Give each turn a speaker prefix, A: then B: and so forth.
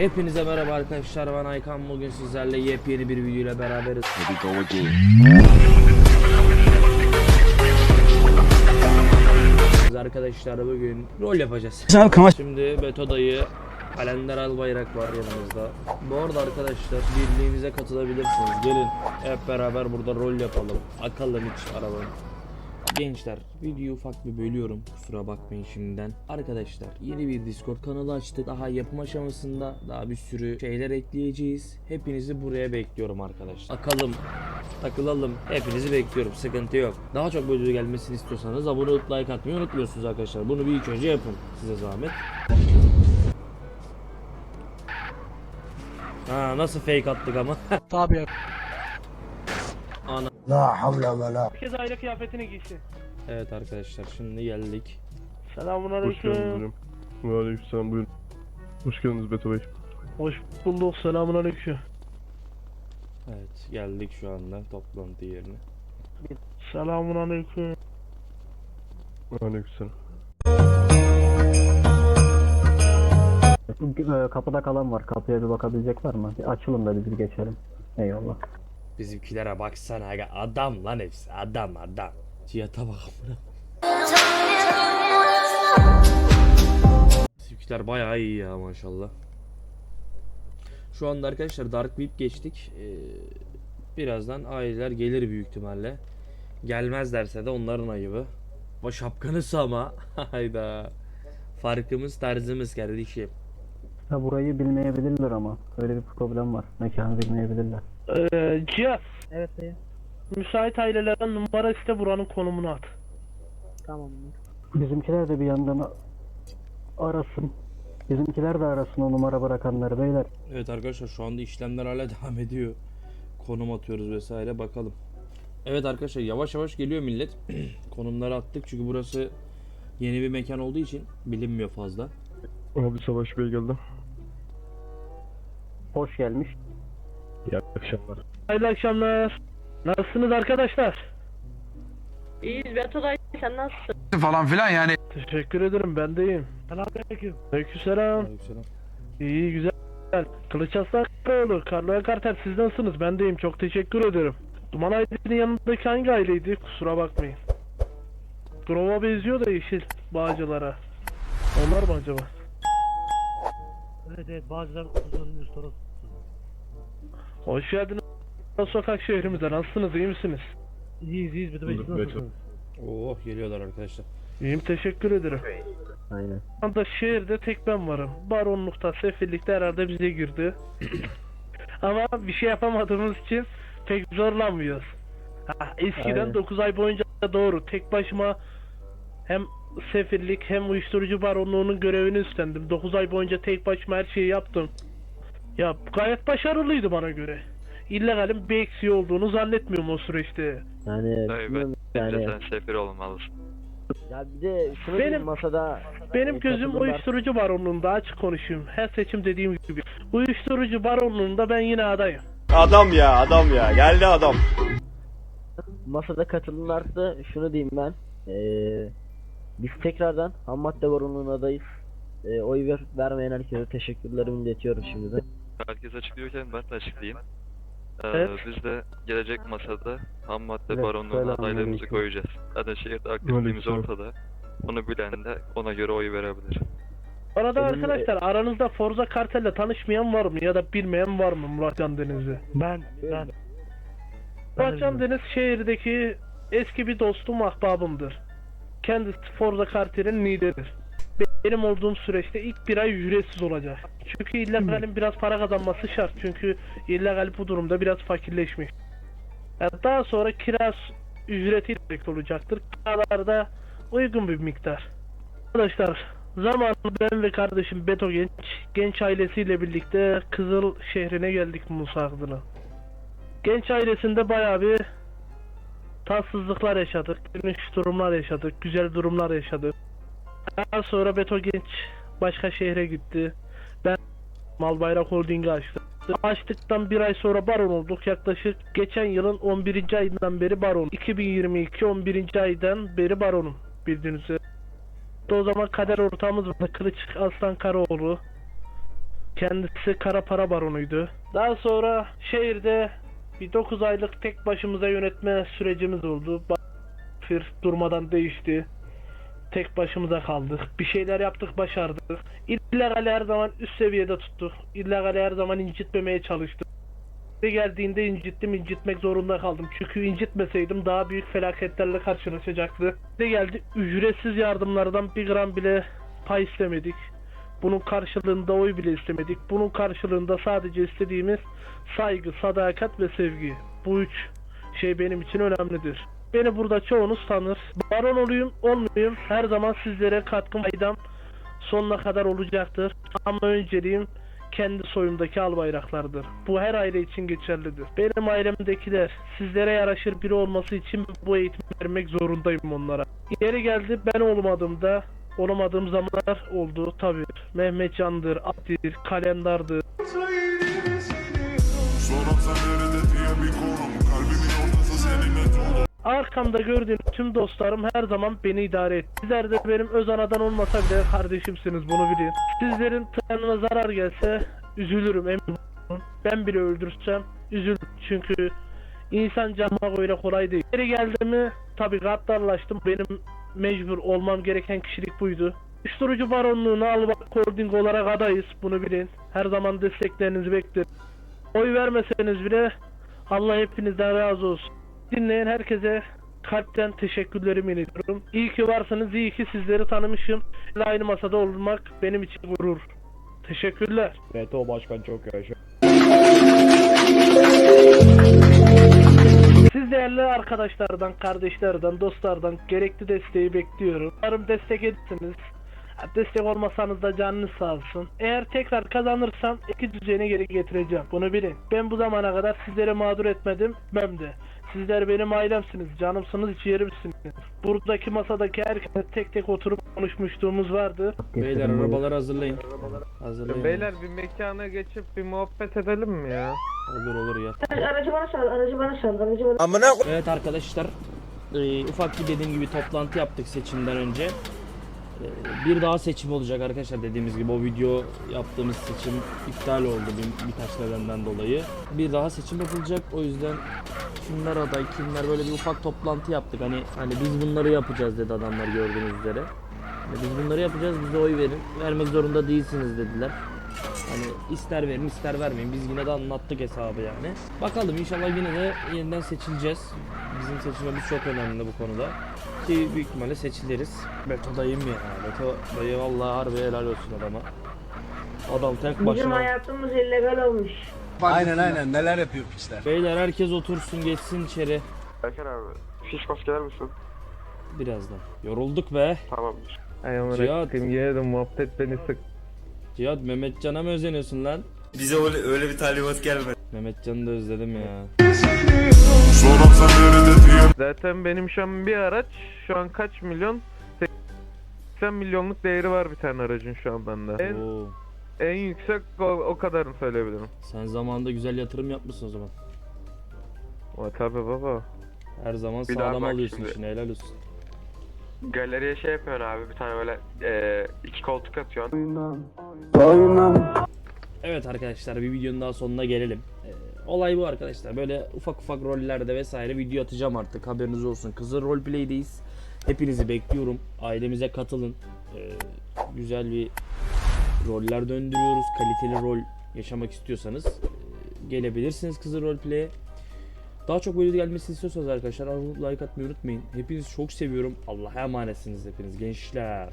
A: Hepinize merhaba arkadaşlar ben Aykan bugün sizlerle yepyeni bir video ile beraberiz. Biz Arkadaşlar bugün rol yapacağız. Şimdi Beto dayı Kalender Albayrak var yanımızda. Bu arada arkadaşlar birliğimize katılabilirsiniz. Gelin hep beraber burada rol yapalım. Akalım hiç arabanın. Gençler videoyu ufak bir bölüyorum kusura bakmayın şimdiden. Arkadaşlar yeni bir Discord kanalı açtık. Daha yapım aşamasında daha bir sürü şeyler ekleyeceğiz. Hepinizi buraya bekliyorum arkadaşlar. Akalım, takılalım. Hepinizi bekliyorum. Sıkıntı yok. Daha çok böyle gelmesini istiyorsanız abone olup like atmayı unutmuyorsunuz arkadaşlar. Bunu bir ilk önce yapın size zahmet. Ha nasıl fake attık ama.
B: Tabii.
A: Ana.
B: Herkes aile kıyafetini giysin.
A: Evet arkadaşlar şimdi geldik.
B: Selamun
C: Hoş geldiniz
B: aleyküm.
C: hocam. Ve aleykümselam buyurun. Hoş geldiniz Beto Bey.
B: Hoş bulduk. Selamun aleyküm.
A: Evet geldik şu anda toplantı yerine.
B: Selamun aleyküm.
C: Ve aleykümselam.
D: Kapıda kalan var. Kapıya bir bakabilecek var mı? Bir açılın da biz bir geçelim. Eyvallah.
A: Bizimkilere baksana aga adam lan hepsi adam adam. Cihat'a bak amına. Bizimkiler bayağı iyi ya maşallah. Şu anda arkadaşlar Dark Whip geçtik. Ee, birazdan aileler gelir büyük ihtimalle. Gelmezlerse de onların ayıbı. O şapkanız ama hayda. Farkımız tarzımız kardeşim.
D: Ha burayı bilmeyebilirler ama. Öyle bir problem var. Mekanı bilmeyebilirler.
B: Ee, Cihat.
D: Evet dayı.
B: Müsait ailelerden numara iste buranın konumunu at.
D: Bizimkiler de bir yandan arasın. Bizimkiler de arasın o numara bırakanları beyler.
A: Evet arkadaşlar şu anda işlemler hala devam ediyor. Konum atıyoruz vesaire bakalım. Evet arkadaşlar yavaş yavaş geliyor millet. Konumları attık çünkü burası yeni bir mekan olduğu için bilinmiyor fazla.
C: Abi Savaş Bey geldi.
D: Hoş gelmiş.
C: İyi akşamlar.
B: Hayırlı akşamlar. Nasılsınız arkadaşlar?
E: İyiyiz Beto dayı sen nasılsın?
F: falan filan yani.
B: Teşekkür ederim ben de iyiyim. Selamünaleyküm. Aleykümselam.
A: Aleykümselam.
B: İyi güzel. Kılıç Aslan Karaoğlu, Karloya Kartel siz nasılsınız? Ben de iyiyim. Çok teşekkür ederim. Duman Aydın'ın yanındaki hangi aileydi? Kusura bakmayın. Grova benziyor da yeşil bağcılara. Onlar mı acaba?
G: Evet evet Bağcılar Uzun'un üst tarafı.
B: Hoş geldiniz. Sokak şehrimize nasılsınız? iyi misiniz?
G: İyiyiz iyiyiz bir de
C: Bulduk,
G: siz
C: Beto.
G: nasılsınız?
A: Oh geliyorlar arkadaşlar.
B: İyiyim teşekkür ederim.
D: Aynen.
B: Şu anda şehirde tek ben varım. Baronlukta, sefillikte herhalde bize girdi. Ama bir şey yapamadığımız için pek zorlanmıyoruz. Ha, eskiden
D: Aynen.
B: 9 ay boyunca doğru tek başıma hem sefillik hem uyuşturucu baronluğunun görevini üstlendim. 9 ay boyunca tek başıma her şeyi yaptım. Ya gayet başarılıydı bana göre. İllegalin bir eksiği olduğunu zannetmiyorum o süreçte.
D: Yani
H: Tabii
D: bilmiyorum
H: Bence
D: yani.
H: sen sefir olmalısın.
D: Ya bir de şunu
B: Benim-
D: masada
B: Benim
D: e,
B: gözüm
D: katılımlar-
B: uyuşturucu baronluğunda açık konuşayım. Her seçim dediğim gibi. Uyuşturucu baronluğunda ben yine adayım.
I: Adam ya adam ya geldi adam.
D: masada katılım arttı. Şunu diyeyim ben. Ee, biz tekrardan ham madde baronluğuna adayız. Ee, oy ver, vermeyen herkese teşekkürlerimi iletiyorum şimdiden.
H: Herkes açıklıyorken ben de açıklayayım. Ee,
B: Evet.
H: Biz de gelecek masada ham madde
D: Evet,
H: baronluğuna
D: selamünaleyküm.
H: adaylarımızı koyacağız. Zaten şehirde aktifliğimiz
C: Aleykümselam.
H: ortada. Onu bilen de ona göre oy verebilir.
B: Arada
D: Benim-
B: arkadaşlar aranızda Forza Kartel'le tanışmayan var mı ya da bilmeyen var mı Muratcan Deniz'i?
G: Ben ben.
B: Muratcan Deniz şehirdeki eski bir dostum ahbabımdır. Kendisi Forza Kartel'in lideridir. Benim olduğum süreçte ilk bir ay ücretsiz olacak. Çünkü illegalin biraz para kazanması şart. Çünkü illegal bu durumda biraz fakirleşmiş. Yani daha sonra kira ücreti olacaktır. Kiralarda uygun bir miktar. Arkadaşlar zamanında ben ve kardeşim Beto Genç, genç ailesiyle birlikte Kızıl şehrine geldik Musa adına. Genç ailesinde bayağı bir tatsızlıklar yaşadık, gülünç durumlar yaşadık, güzel durumlar yaşadık. Daha sonra Beto Genç başka şehre gitti. Ben Malbayrak Holding'i açtım. Açtıktan bir ay sonra baron olduk. Yaklaşık geçen yılın 11. ayından beri baron. 2022 11. aydan beri baronum bildiğiniz üzere. O zaman kader ortağımız vardı. Kılıç Aslan Karaoğlu. Kendisi kara para baronuydu. Daha sonra şehirde bir 9 aylık tek başımıza yönetme sürecimiz oldu. Fir durmadan değişti. Tek başımıza kaldık. Bir şeyler yaptık, başardık. İllegali her zaman üst seviyede tuttuk. İllegali her zaman incitmemeye çalıştık. Yeri geldiğinde incittim, incitmek zorunda kaldım. Çünkü incitmeseydim daha büyük felaketlerle karşılaşacaktı. Ne geldi? Ücretsiz yardımlardan bir gram bile pay istemedik. Bunun karşılığında oy bile istemedik. Bunun karşılığında sadece istediğimiz saygı, sadakat ve sevgi. Bu üç şey benim için önemlidir. Beni burada çoğunuz tanır. Baron olayım, olmayayım her zaman sizlere katkım faydam sonuna kadar olacaktır. Ama önceliğim kendi soyumdaki al bayraklardır. Bu her aile için geçerlidir. Benim ailemdekiler sizlere yaraşır biri olması için bu eğitimi vermek zorundayım onlara. Yeri geldi ben olmadığımda olamadığım zamanlar oldu tabi. Mehmet Can'dır, Abdir, Kalendar'dır. Arkamda gördüğüm tüm dostlarım her zaman beni idare etti. Sizler de benim öz anadan olmasa bile kardeşimsiniz bunu bilin. Sizlerin tırnağına zarar gelse üzülürüm emin olun. Ben bile öldürsem üzülürüm çünkü insan canıma öyle kolay değil. Geri geldi mi tabi gaddarlaştım. Benim mecbur olmam gereken kişilik buydu. Uyuşturucu baronluğuna Albak Holding olarak adayız bunu bilin. Her zaman desteklerinizi beklerim. Oy vermeseniz bile Allah hepinizden razı olsun. Dinleyen herkese kalpten teşekkürlerimi iletiyorum. İyi ki varsınız, iyi ki sizleri tanımışım. Aynı masada olmak benim için gurur. Teşekkürler.
C: Beto Başkan çok yaşa.
B: Siz değerli arkadaşlardan, kardeşlerden, dostlardan gerekli desteği bekliyorum. Umarım destek edersiniz. Ha, Destek olmasanız da canınız sağ olsun. Eğer tekrar kazanırsam iki düzeni geri getireceğim. Bunu bilin. Ben bu zamana kadar sizleri mağdur etmedim. Ben de. Sizler benim ailemsiniz, canımsınız, ciğerimsiniz. Buradaki masadaki herkese tek tek oturup konuşmuşluğumuz vardı.
A: Beyler arabaları hazırlayın. Hazırlayın.
F: Beyler bir mekana geçip bir muhabbet edelim mi ya?
A: Olur olur ya.
E: Aracı bana sal, aracı bana sal, aracı bana
A: Evet arkadaşlar e, ufak bir dediğim gibi toplantı yaptık seçimden önce. E, bir daha seçim olacak arkadaşlar dediğimiz gibi o video yaptığımız seçim iptal oldu bir, birkaç nedenden dolayı. Bir daha seçim yapılacak o yüzden kimler aday kimler böyle bir ufak toplantı yaptık hani hani biz bunları yapacağız dedi adamlar gördüğünüz üzere. Hani biz bunları yapacağız bize oy verin vermek zorunda değilsiniz dediler. Hani ister verin ister vermeyin. Biz yine de anlattık hesabı yani. Bakalım inşallah yine de yeniden seçileceğiz. Bizim seçilmemiz çok önemli bu konuda. Ki büyük ihtimalle seçiliriz. Beto dayım ya. Beto dayı vallahi harbi helal olsun adama. Adam tek
E: Bizim
A: başına.
E: hayatımız illegal olmuş.
I: Aynen aynen neler yapıyor piçler.
A: Beyler herkes otursun geçsin içeri.
F: Erken abi. Fiş gelir misin?
A: Birazdan. Yorulduk be.
F: Tamamdır. Ay amına
A: Cihat.
F: koyayım yine de muhabbet beni sık.
A: Cihat Mehmetcan'a mı özeniyorsun lan?
I: Bize öyle, öyle bir talimat gelmedi.
A: Mehmetcan'ı da özledim ya.
F: Zaten benim şu an bir araç şu an kaç milyon? 80 milyonluk değeri var bir tane aracın şu an bende. En,
A: Oo.
F: En yüksek o, o kadarını söyleyebilirim.
A: Sen zamanında güzel yatırım yapmışsın o zaman.
F: Ama tabi baba.
A: Her zaman
F: Bir daha
A: sağlam
F: bak
A: alıyorsun
F: şimdi.
A: işini helal olsun.
F: Galeriye şey yapıyorsun abi bir tane böyle iki koltuk atıyorsun.
A: Evet arkadaşlar bir videonun daha sonuna gelelim. Ee, olay bu arkadaşlar. Böyle ufak ufak rollerde vesaire video atacağım artık. Haberiniz olsun. Kızıl Roleplay'deyiz. Hepinizi bekliyorum. Ailemize katılın. Ee, güzel bir roller döndürüyoruz. Kaliteli rol yaşamak istiyorsanız e, gelebilirsiniz Kızıl Roleplay'e. Daha çok böyle gelmesini istiyorsanız arkadaşlar like atmayı unutmayın. Hepinizi çok seviyorum. Allah'a emanetsiniz hepiniz gençler.